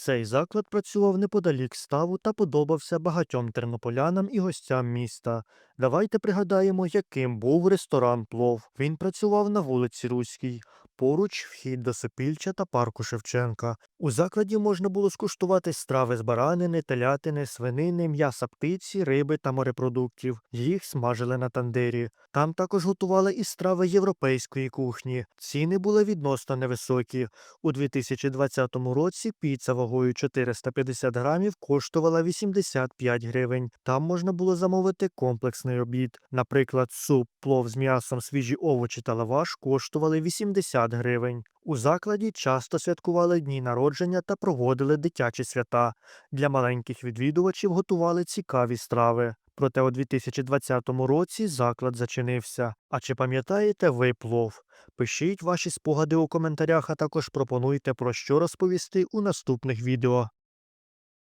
Цей заклад працював неподалік ставу та подобався багатьом тернополянам і гостям міста. Давайте пригадаємо, яким був ресторан Плов. Він працював на вулиці Руській, поруч вхід до Сопільча та парку Шевченка. У закладі можна було скуштувати страви з баранини, телятини, свинини, м'яса птиці, риби та морепродуктів. Їх смажили на тандирі. Там також готували і страви європейської кухні. Ціни були відносно невисокі. У 2020 році піца вагою 450 грамів коштувала 85 гривень. Там можна було замовити комплексний обід. Наприклад, суп, плов з м'ясом, свіжі овочі та лаваш коштували 80 гривень. У закладі часто святкували дні народження та проводили дитячі свята. Для маленьких відвідувачів готували цікаві страви. Проте у 2020 році заклад зачинився. А чи пам'ятаєте ви плов? Пишіть ваші спогади у коментарях, а також пропонуйте про що розповісти у наступних відео.